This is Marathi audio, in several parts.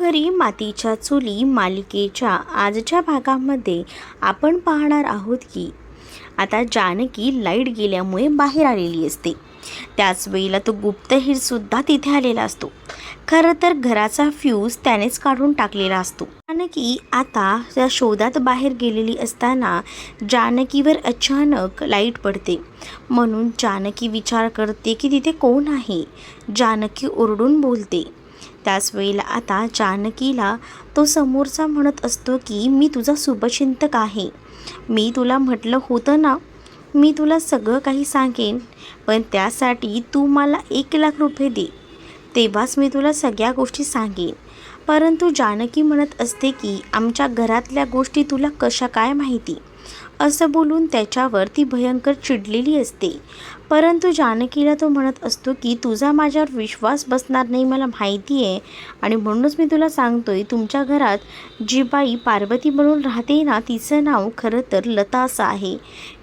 घरोघरी मातीच्या चुली मालिकेच्या आजच्या भागामध्ये आपण पाहणार आहोत की आता जानकी लाइट गेल्यामुळे बाहेर आलेली असते. त्याच वेळेला तो गुप्तहेरसुद्धा तिथे आलेला असतो. खरं तर घराचा फ्यूज त्यानेच काढून टाकलेला असतो. जानकी आता त्या शोधात बाहेर गेलेली असताना जानकीवर अचानक लाइट पडते. म्हणून जानकी विचार करते की तिथे कोण आहे? जानकी ओरडून बोलते. त्याच वेळेला आता जानकीला तो समोरचा म्हणत असतो की मी तुझा शुभचिंतक आहे. मी तुला म्हटलं होतं ना मी तुला सगळं काही सांगेन पण त्यासाठी तू मला एक लाख रुपये दे. तेव्हाच मी तुला सगळ्या गोष्टी सांगेन. परंतु जानकी म्हणत असते की आमच्या घरातल्या गोष्टी तुला कशा काय माहिती? असं बोलून त्याच्यावर ती भयंकर चिडलेली असते. परंतु जानकीला तो म्हणत असतो की तुझा माझ्यावर विश्वास बसणार नाही मला माहिती आहे. आणि म्हणूनच मी तुला सांगतोय तुमच्या घरात जी बाई पार्वती म्हणून राहते ना तिचं नाव खरं तर लता असं आहे.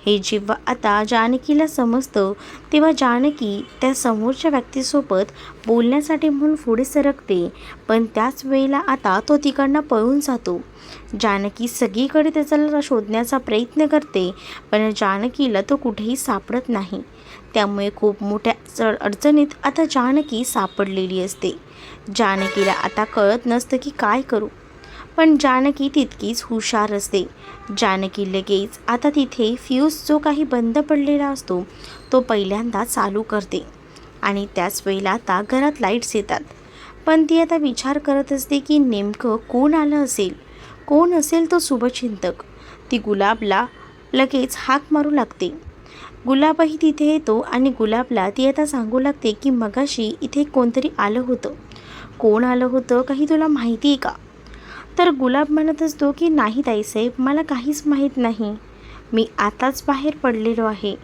हे जेव्हा आता जानकीला समजतं तेव्हा जानकी त्या समोरच्या व्यक्तीसोबत बोलण्यासाठी म्हणून पुढे सरकते. पण त्याच वेळेला आता तो तिकडनं पळून जातो. जानकी सगळीकडे त्याचा शोधण्याचा प्रयत्न करते पण जानकीला तो कुठेही सापडत नाही. त्यामुळे खूप मोठ्या चढ अडचणीत आता जानकी सापडलेली असते. जानकीला आता कळत नसतं की काय करू. पण जानकी तितकीच हुशार असते. जानकी लगेच आता तिथे फ्यूज जो काही बंद पडलेला असतो तो पहिल्यांदा चालू करते. आणि त्याच वेळेला आता घरात लाईट्स येतात. पण ती आता विचार करत असते की नेमकं कोण आलं असेल? कोण असेल तो शुभचिंतक? ती गुलाबला लगेच हाक मारू लागते. गुलाबही तिथे येतो आणि गुलाबला ती आता सांगू लागते की मगाशी इथे कोणतरी आलं होतं. कोण आलं होतं काही तुला माहिती आहे का? तर गुलाब म्हणत असतो की नाही ताईसाहेब मला काहीच माहीत नाही. मी आताच बाहेर पडलेलो आहे.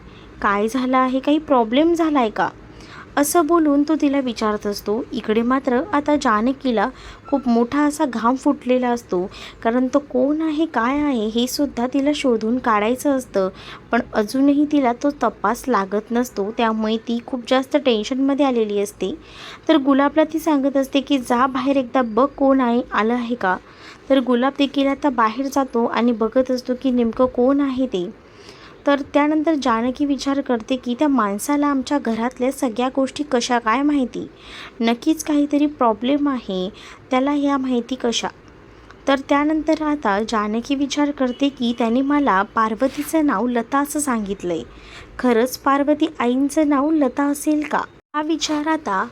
काय झालं आहे? काही प्रॉब्लेम झाला आहे का? असं बोलून तो तिला विचारत असतो इकडे मात्र आता जानकीला खूप मोठा असा घाम फुटलेला असतो. कारण तो कोण आहे काय आहे हे सुद्धा तिला शोधून काढायचं असतं. पण अजूनही तिला तो तपास लागत नसतो. त्यामुळे ती खूप जास्त टेन्शनमध्ये आलेली असते. तर गुलाबला ती सांगत असते की जा बाहेर एकदा बघ कोण आहे आलं आहे का? तर गुलाब देखील आता बाहेर जातो आणि बघत असतो की नेमकं कोण आहे ते. तर त्यानंतर जानकी विचार करते की त्या माणसाला आमच्या घरातल्या सगळ्या गोष्टी कशा काय माहिती? नक्कीच काहीतरी प्रॉब्लेम आहे. त्याला ह्या माहिती कशा? तर त्यानंतर आता जानकी विचार करते की त्याने मला पार्वतीचं नाव लता असं सांगितलं आहे खरंच पार्वती आईंचं नाव लता असेल का? हा विचार आता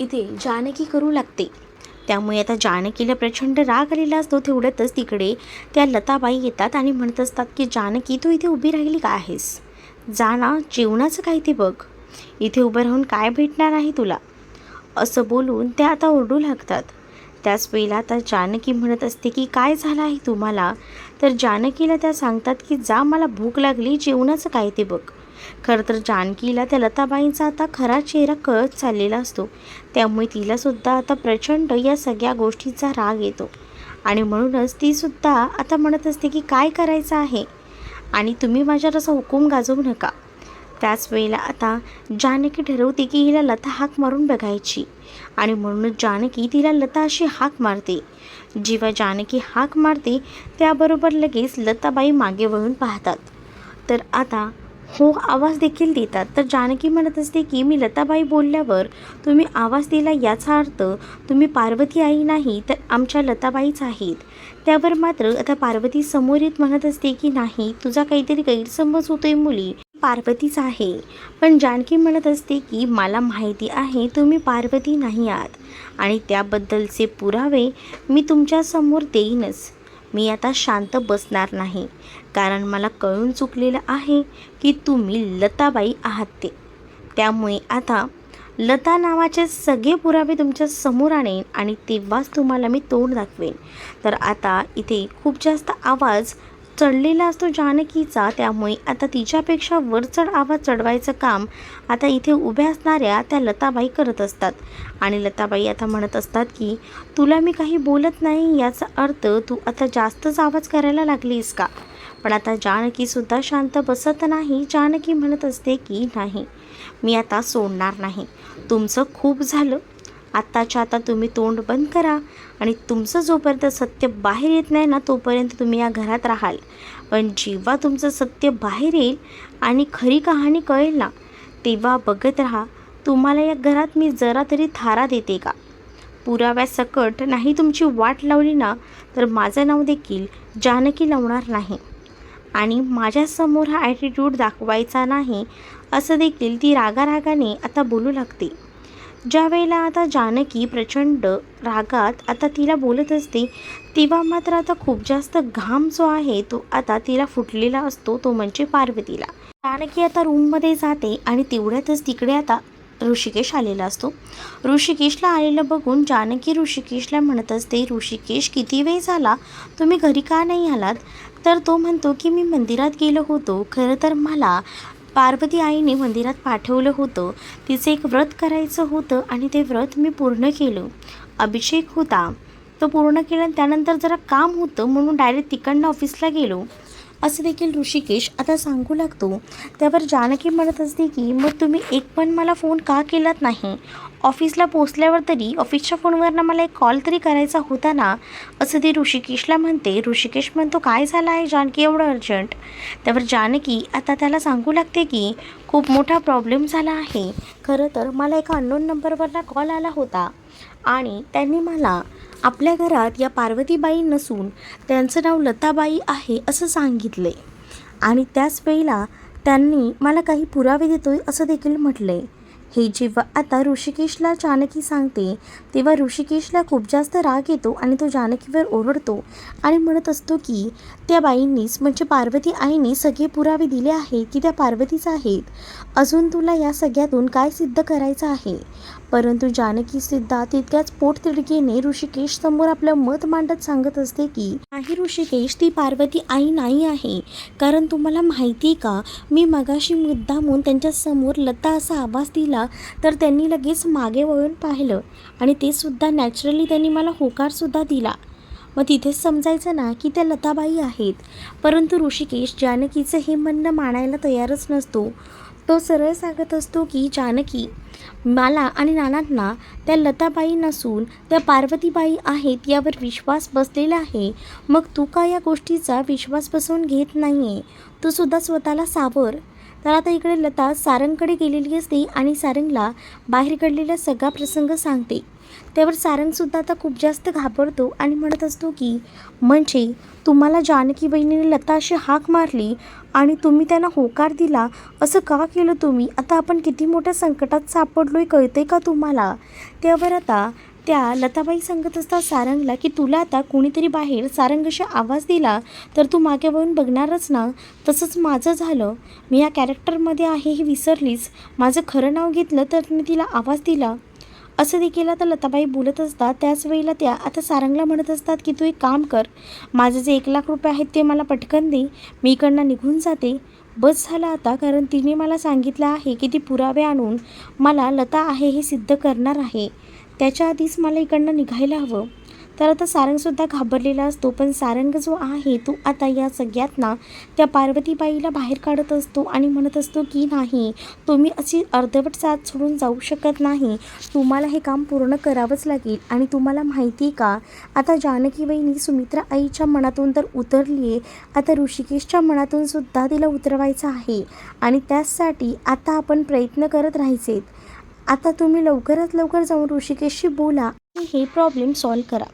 इथे जानकी करू लागते. त्यामुळे आता जानकीला प्रचंड राग आलेला असतो. तेवढ्यातच तिकडे. त्या लताबाई येतात आणि म्हणत असतात की जानकी तू इथे उभी राहिली का आहेस? जा ना जेवणाचं काय ते बघ. इथे उभं राहून काय भेटणार आहे तुला? असं बोलून त्या आता ओरडू लागतात. त्याच वेळेला आता जानकी म्हणत असते की काय झालं आहे तुम्हाला? तर जानकीला त्या सांगतात की जा मला भूक लागली जेवणाचं काय ते बघ. खरं तर जानकीला त्या लताबाईंचा आता खरा चेहरा कळत चाललेला असतो. त्यामुळे तिलासुद्धा आता प्रचंड या सगळ्या गोष्टीचा राग येतो. आणि म्हणूनच तीसुद्धा आता म्हणत असते की काय करायचं आहे? आणि तुम्ही माझ्यावर असा हुकूम गाजवू नका. त्याच वेळेला आता जानकी ठरवते की हिला लता हाक मारून बघायची. आणि म्हणूनच जानकी तिला लता अशी हाक मारते. जेव्हा जानकी हाक मारते त्याबरोबर लगेच लताबाई मागे वळून पाहतात. तर आता हो आवाज देखील देतात. तर जानकी म्हणत असते की मी लताबाई बोलल्यावर तुम्ही आवाज दिला याचा अर्थ तुम्ही पार्वती आई नाही तर आमच्या लताबाईच आहेत. त्यावर मात्र आता पार्वती समोर येत म्हणत असते की नाही तुझा काहीतरी गैरसमज होतोय मुली. पार्वतीच आहे. पण जानकी म्हणत असते की मला माहिती आहे तुम्ही पार्वती नाही आहात. आणि त्याबद्दलचे पुरावे मी तुमच्यासमोर देईनच. मी आता शांत बसणार नाही. कारण मला कळून चुकलेलं आहे की तुम्ही लताबाई आहात ते. त्यामुळे आता लता नावाचे सगळे पुरावे तुमच्यासमोर आणेन आणि तेव्हाच तुम्हाला मी तोंड दाखवेन. तर आता इथे खूप जास्त आवाज चढलेला असतो जानकीचा त्यामुळे आता तिच्यापेक्षा वरचढ आवाज चढवायचं काम आता इथे उभ्या असणाऱ्या त्या लताबाई करत असतात. आणि लताबाई आता म्हणत असतात की तुला मी काही बोलत नाही याचा अर्थ तू आता जास्तच आवाज करायला लागलीस का? पण आता जानकीसुद्धा शांत बसत नाही. जानकी म्हणत असते की नाही मी आता सोडणार नाही. तुमचं खूप झालं. आत्ताच्या आता तुम्ही तोंड बंद करा आणि तुमचं जोपर्यंत सत्य बाहेर येत नाही ना तोपर्यंत तुम्ही या घरात राहाल. पण जेव्हा तुमचं सत्य बाहेर येईल आणि खरी कहाणी कळेल ना तेव्हा बघत राहा तुम्हाला या घरात मी जरा तरी थारा देते का? पुराव्यासकट नाही तुमची वाट लावली ना तर माझं नाव देखील जानकी लावणार नाही. आणि माझ्यासमोर हा ॲटिट्यूड दाखवायचा नाही असं देखील ती रागारागाने आता बोलू लागते. ज्या वेळेला आता जानकी प्रचंड रागात आता तिला बोलत असते तेव्हा मात्र आता खूप जास्त घाम जो आहे तो आता तिला फुटलेला असतो तो म्हणजे पार्वतीला. जानकी आता रूममध्ये जाते आणि तेवढ्यातच तिकडे आता ऋषिकेश आलेला असतो. ऋषिकेशला आलेलं बघून जानकी ऋषिकेशला म्हणत असते ऋषिकेश किती वेळ झाला? तुम्ही घरी का नाही आलात? तर तो म्हणतो की मी मंदिरात गेलो होतो. खरं तर मला पार्वती आईने मंदिरात पाठवलं होतं. तिचं एक व्रत करायचं होतं आणि ते व्रत मी पूर्ण केलं. अभिषेक होता. तो पूर्ण केला आणि त्यानंतर जरा काम होतं म्हणून डायरेक्ट तिकडनं ऑफिसला गेलो. असं देखील ऋषिकेश आता सांगू लागतो. त्यावर जानकी म्हणत असते की मग तुम्ही एक पण मला फोन का केलात नाही? ऑफिसला पोचल्यावर तरी ऑफिसच्या फोनवरनं मला एक कॉल तरी करायचा होता ना असं ती ऋषिकेशला म्हणते. ऋषिकेश म्हणतो काय झालं आहे जानकी एवढं अर्जंट त्यावर जानकी आता त्याला सांगू लागते की खूप मोठा प्रॉब्लेम झाला आहे. खरं तर मला एका अननोन नंबरवरनं कॉल आला होता आणि त्यांनी मला आपल्या घरात या पार्वतीबाई नसून त्यांचं नाव लताबाई आहे असं सांगितले. आणि त्याच वेळेला त्यांनी मला काही पुरावे देतोय असं देखील म्हटले हे जेव्हा आता ऋषिकेशला जानकी सांगते तेव्हा ऋषिकेशला खूप जास्त राग येतो आणि तो जानकीवर ओरडतो आणि म्हणत असतो की त्या बाईंनीच म्हणजे पार्वती आईने सगळे पुरावे दिले आहेत की त्या पार्वतीच आहेत? अजून तुला या सगळ्यातून काय सिद्ध करायचं आहे? परंतु जानकी सिद्धा तितक्याच पोटतिडकीने ऋषिकेश समोर आपलं मत मांडत सांगत असते की नाही ऋषिकेश ती पार्वती आई नाही आहे. कारण तुम्हाला माहिती आहे का मी मगाशी मुद्दामून त्यांच्यासमोर लता असा आवाज दिला तर त्यांनी लगेच मागे वळून पाहिलं आणि ते सुद्धा नॅचरली त्यांनी मला होकारसुद्धा दिला. मग तिथेच समजायचं ना की त्या लताबाई आहेत. परंतु ऋषिकेश जानकीचं हे म्हणणं मानायला तयारच नसतो. तो सरळ सांगत असतो की जानकी मला आणि नानांना त्या लताबाई नसून त्या पार्वतीबाई आहेत यावर विश्वास बसलेला आहे. मग तू का या गोष्टीचा विश्वास बसवून घेत नाही आहे तू सुद्धा स्वतःला सावर. तर आता इकडे लता सारंगकडे गेलेली असते आणि सारंगला बाहेर घडलेला सगळा प्रसंग सांगते. त्यावर सारंगसुद्धा आता खूप जास्त घाबरतो आणि म्हणत असतो की म्हणजे तुम्हाला जानकी बहिणीने लता अशी हाक मारली आणि तुम्ही त्यांना होकार दिला? असं का केलं तुम्ही? आता आपण किती मोठ्या संकटात सापडलो आहे कळते का तुम्हाला? त्यावर आता त्या लताबाई सांगत असतात सारंगला की तुला आता कुणीतरी बाहेर सारंगशी आवाज दिला तर तू मागे वळून बघणारच ना. तसंच माझं झालं. मी या कॅरेक्टरमध्ये आहे हे विसरलीच. माझं खरं नाव घेतलं तर मी तिला आवाज दिला. असं देखील आता लताबाई बोलत असतात त्याच वेळेला त्या आता सारंगला म्हणत असतात की तू एक काम कर. माझे जे एक लाख रुपये आहेत ते मला पटकन दे. मी इकडनं निघून जाते. बस झाला आता कारण तिने मला सांगितलं आहे की ती पुरावे आणून मला लता आहे हे सिद्ध करणार आहे. त्याच्या आधीच मला इकडनं निघायला हवं. तर आता सारंगसुद्धा घाबरलेला असतो पण सारंग जो आहे तो आता या सगळ्यात ना त्या पार्वतीबाईला बाहेर काढत असतो आणि म्हणत असतो की नाही तुम्ही अशी अर्धवट साथ सोडून जाऊ शकत नाही. तुम्हाला हे काम पूर्ण करावंच लागेल आणि तुम्हाला माहिती आहे का आता जानकी बहिणी सुमित्रा आईच्या मनातून तर उतरली आहे आता ऋषिकेशच्या मनातून सुद्धा तिला उतरवायचं आहे. आणि त्याचसाठी आता आपण प्रयत्न करत राहायचेत. आता तुम्ही लवकरात लवकर जाऊन ऋषिकेशशी बोला आणि हे प्रॉब्लेम सॉल्व करा.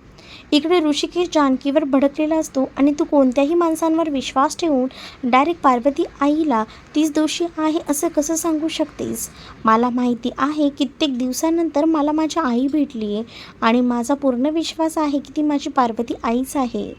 इकडे ऋषिकेश जानकीवर भडकलेला असतो आणि तू कोणत्याही माणसांवर विश्वास ठेवून डायरेक्ट पार्वती आईला तीच दोषी आहे असं कसं सांगू शकतेस? मला माहिती आहे कित्येक दिवसानंतर मला माझी आई भेटली आहे आणि माझा पूर्ण विश्वास आहे की ती माझी पार्वती आईच आहे.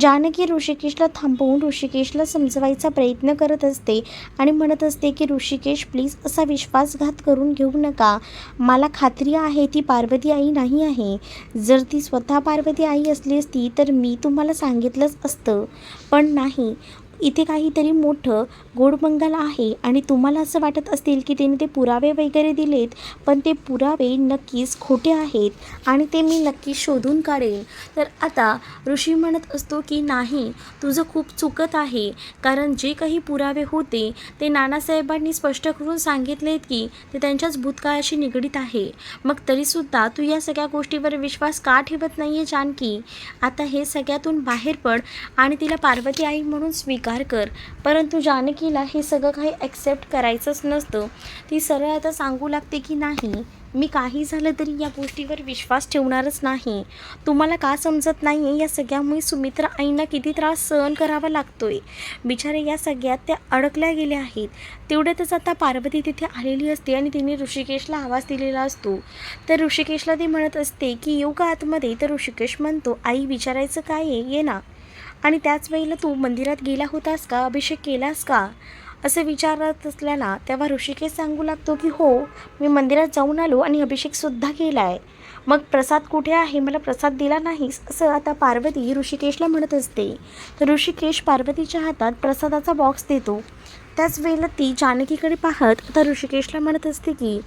जानकी ऋषिकेशला थांबवून ऋषिकेशला समजवायचा प्रयत्न करत असते आणि म्हणत असते की ऋषिकेश प्लीज असा विश्वासघात करून घेऊ नका. मला खात्री आहे ती पार्वती आई नाही आहे. जर ती स्वतः पार्वती आई असली असती तर मी तुम्हाला सांगितलंच असतं. पण नाही इथे काहीतरी मोठं गोडबंगाल आहे आणि तुम्हाला असं वाटत असतील की त्याने ते पुरावे वगैरे दिलेत पण ते पुरावे नक्कीच खोटे आहेत आणि ते मी नक्की शोधून काढेन. तर आता ऋषी म्हणत असतो की नाही तुझं खूप चुकत आहे. कारण जे काही पुरावे होते ते नानासाहेबांनी स्पष्ट करून सांगितलेत की ते त्यांच्याच भूतकाळाशी निगडीत आहे. मग तरीसुद्धा तू या सगळ्या गोष्टीवर विश्वास का ठेवत नाही आहे जानकी? आता हे सगळ्यातून बाहेर पड आणि तिला पार्वती आई म्हणून स्वीकार कर. परंतु जानकीला हे सगळं काही ॲक्सेप्ट करायचंच नसतं. ती सरळ आता सांगू लागते की नाही मी काही झालं तरी या गोष्टीवर विश्वास ठेवणारच नाही. तुम्हाला का समजत नाही आहे या सगळ्यामुळे सुमित्रा आईंना किती त्रास सहन करावा लागतोय? बिचारे या सगळ्यात त्या अडकल्या गेल्या आहेत. तेवढ्यातच आता पार्वती तिथे आलेली असते आणि तिने ऋषिकेशला आवाज दिलेला असतो. तर ऋषिकेशला ती म्हणत असते की येऊ का आतमध्ये? तर ऋषिकेश म्हणतो आई विचारायचं काय आहे? ये ना. आणि त्याच वेळेला तू मंदिरात गेला होतास का? अभिषेक केलास का? असं विचारत असल्याला तेव्हा ऋषिकेश सांगू लागतो की हो मी मंदिरात जाऊन आलो आणि अभिषेकसुद्धा केला आहे मग प्रसाद कुठे आहे? मला प्रसाद दिला नाहीस असं आता पार्वती ऋषिकेशला म्हणत असते. तर ऋषिकेश पार्वतीच्या हातात प्रसादाचा बॉक्स देतो. त्याच वेळेला ती जानकीकडे पाहत आता ऋषिकेशला म्हणत असते की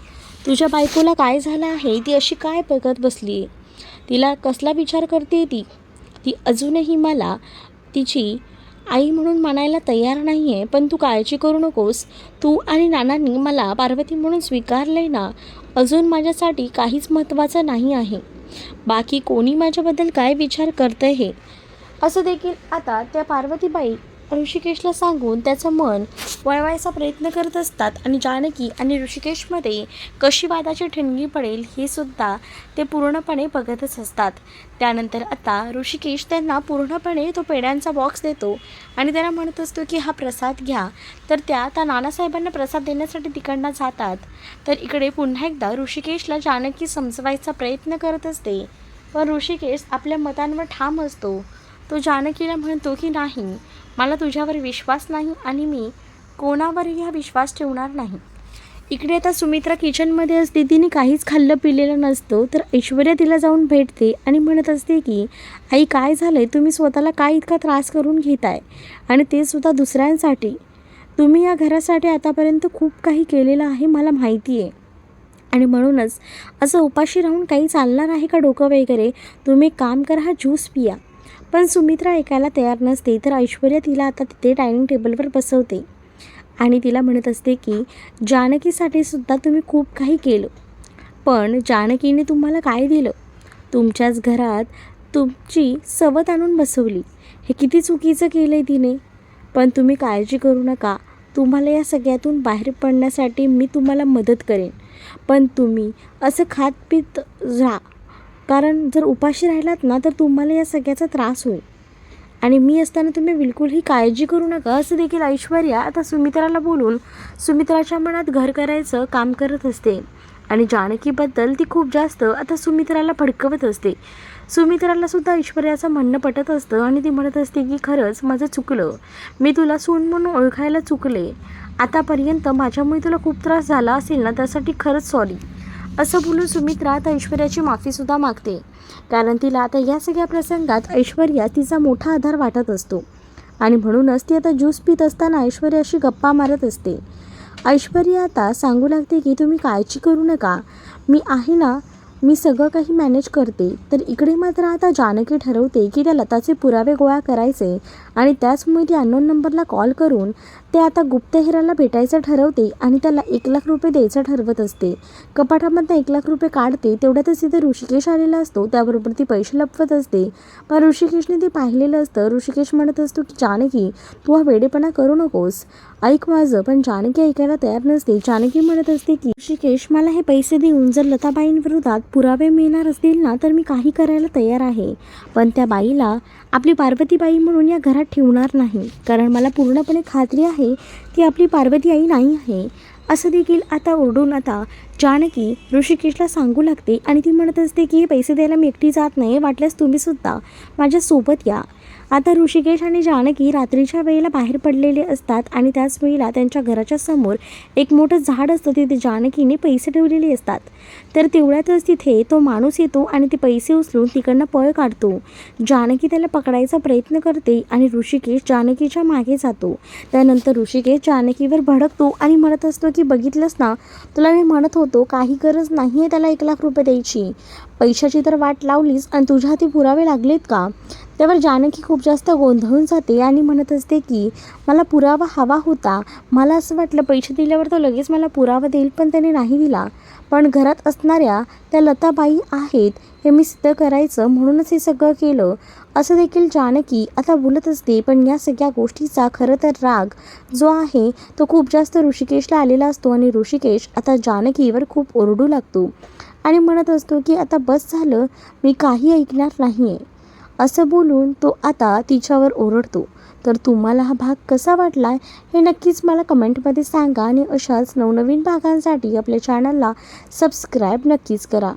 तुझ्या बायकोला काय झालं आहे? ती अशी काय बघत बसली? आहे तिला कसला विचार करते ती? ती अजूनही मला तिची आई म्हणून म्हणायला तयार नाही आहे पण तू काळजी करू नकोस. तू आणि नानांनी मला पार्वती म्हणून स्वीकारले ना अजून माझ्यासाठी काहीच महत्त्वाचं नाही आहे. बाकी कोणी माझ्याबद्दल काय विचार करतं हे? असं देखील आता त्या पार्वतीबाई ऋषिकेशला सांगून त्याचं मन वळवायचा प्रयत्न करत असतात आणि जानकी आणि ऋषिकेशमध्ये कशी वादाची ठिणगी पडेल हे सुद्धा ते पूर्णपणे बघतच असतात. त्यानंतर आता ऋषिकेश त्यांना पूर्णपणे तो पेड्यांचा बॉक्स देतो आणि त्यांना म्हणत असतो की हा प्रसाद घ्या. तर त्या त्या नानासाहेबांना प्रसाद देण्यासाठी तिकडनं जातात. तर इकडे पुन्हा एकदा ऋषिकेशला जानकी समजवायचा प्रयत्न करत असते. पण ऋषिकेश आपल्या मतांवर ठाम असतो. तो जानकीला म्हणतो की नाही मला तुझ्यावर विश्वास नाही आणि मी कोणावरही हा विश्वास ठेवणार नाही. इकडे आता सुमित्रा किचनमध्ये असते तिने काहीच खाल्लं पिलेलं नसतं तर ऐश्वर्या तिला जाऊन भेटते आणि म्हणत असते की आई काय झालं आहे तुम्ही स्वतःला काय इतका त्रास करून घेताय? आणि ते सुद्धा दुसऱ्यांसाठी. तुम्ही या घरासाठी आतापर्यंत खूप काही केलेलं आहे मला माहिती आहे. आणि म्हणूनच असं उपाशी राहून काही चालणार आहे का डोकं वगैरे? तुम्ही काम करा हा ज्यूस पिया. पण सुमित्रा ऐकायला तयार नसते तर ऐश्वर्या तिला आता तिथे डायनिंग टेबलवर बसवते. आणि तिला म्हणत असते की जानकीसाठी सुद्धा तुम्ही खूप काही केलं. पण जानकीने तुम्हाला काय दिलं? तुमच्याच घरात तुमची सवत आणून बसवली. हे किती चुकीचं केलं आहे तिने. पण तुम्ही काळजी करू नका. तुम्हाला या सगळ्यातून बाहेर पडण्यासाठी मी तुम्हाला मदत करेन. पण तुम्ही असं खात पित राहा. कारण जर उपाशी राहिलात ना तर तुम्हाला या सगळ्याचा त्रास होईल. आणि मी असताना तुम्ही बिलकुलही काळजी करू नका असं देखील ऐश्वर्या आता सुमित्राला बोलून सुमित्राच्या मनात घर करायचं काम करत असते. आणि जानकीबद्दल ती खूप जास्त आता सुमित्राला भडकवत असते. सुमित्राला सुद्धा ऐश्वर्याचं म्हणणं पटत असतं आणि ती म्हणत असते की खरंच माझं चुकलं. मी तुला सून म्हणून ओळखायला चुकले. आतापर्यंत माझ्यामुळे तुला खूप त्रास झाला असेल ना त्यासाठी खरंच सॉरी असं बोलून सुमित्रा आता ऐश्वर्याची माफीसुद्धा मागते. कारण तिला आता या सगळ्या प्रसंगात ऐश्वर्या तिचा मोठा आधार वाटत असतो. आणि म्हणूनच ती आता ज्यूस पित असताना ऐश्वर्याशी गप्पा मारत असते. ऐश्वर्या आता सांगू लागते की तुम्ही काळजी करू नका. मी आहे ना मी सगळं काही मॅनेज करते. तर इकडे मात्र आता जानकी ठरवते की त्या लताचे पुरावे गोळा करायचे आणि त्याचमुळे ती अननोन नंबरला कॉल करून ते आता गुप्तहेराला भेटायचं ठरवते आणि त्याला एक लाख रुपये द्यायचं ठरवत असते. कपाटामधनं एक लाख रुपये काढते तेवढ्यातच तिथे ऋषिकेश आलेला असतो त्याबरोबर ती पैसे लपवत असते. पण ऋषिकेशने ते पाहिलेलं असतं. ऋषिकेश म्हणत असतो की जानकी तू हा वेडेपणा करू नकोस. ऐक माझं पण जानकी ऐकायला तयार नसते. जानकी म्हणत असते की ऋषिकेश मला हे पैसे देऊन जर लताबाईंविरोधात पुरावे मिळणार असतील ना तर मी काही करायला तयार आहे. पण त्या बाईला आपली पार्वतीबाई म्हणून या घरात ठेवणार नाही. कारण मला पूर्णपणे खात्री आहे की आपली पार्वती आई नाही आहे. असं देखील आता ओरडून आता जानकी ऋषिकेशला सांगू लागते आणि ती म्हणत असते की हे पैसे द्यायला मी एकटी जात नाही वाटल्यास तुम्हीसुद्धा माझ्यासोबत या. आता ऋषिकेश आणि जानकी रात्रीच्या वेळेला बाहेर पडलेले असतात आणि त्याच वेळेला त्यांच्या घराच्या समोर एक मोठं झाड असतं. तिथे जानकीने पैसे ठेवलेले असतात. तर तेवढ्यातच तिथे तो माणूस येतो आणि ते पैसे उचलून तिकडनं पळ काढतो. जानकी त्याला पकडायचा प्रयत्न करते आणि ऋषिकेश जानकीच्या मागे जातो. त्यानंतर ऋषिकेश जानकीवर भडकतो आणि म्हणत असतो की बघितलंच ना तुला मी म्हणत होतो काही गरज नाही आहे त्याला एक लाख रुपये द्यायची. पैशाची तर वाट लावलीस आणि तुझ्या हाती पुरावे लागलेत का? त्यावर जानकी खूप जास्त गोंधळून जाते आणि म्हणत असते की मला पुरावा हवा होता. मला असं वाटलं पैसे दिल्यावर तो लगेच मला पुरावा देईल पण त्याने नाही दिला. पण घरात असणाऱ्या त्या लताबाई आहेत हे मी सिद्ध करायचं म्हणूनच हे सगळं केलं. असं देखील जानकी आता बोलत असते पण या सगळ्या गोष्टीचा खरं तर राग जो आहे तो खूप जास्त ऋषिकेशला आलेला असतो आणि ऋषिकेश आता जानकीवर खूप ओरडू लागतो. आणि म्हणत असतो की आता बस झालं. मी काही ऐकणार नाही आहे असं बोलून तो आता तिच्यावर ओरडतो. तर तुम्हाला हा भाग कसा वाटला हे नक्कीच मला कमेंटमध्ये सांगा आणि अशाच नवनवीन भागांसाठी आपल्या चॅनलला सबस्क्राईब नक्कीच करा.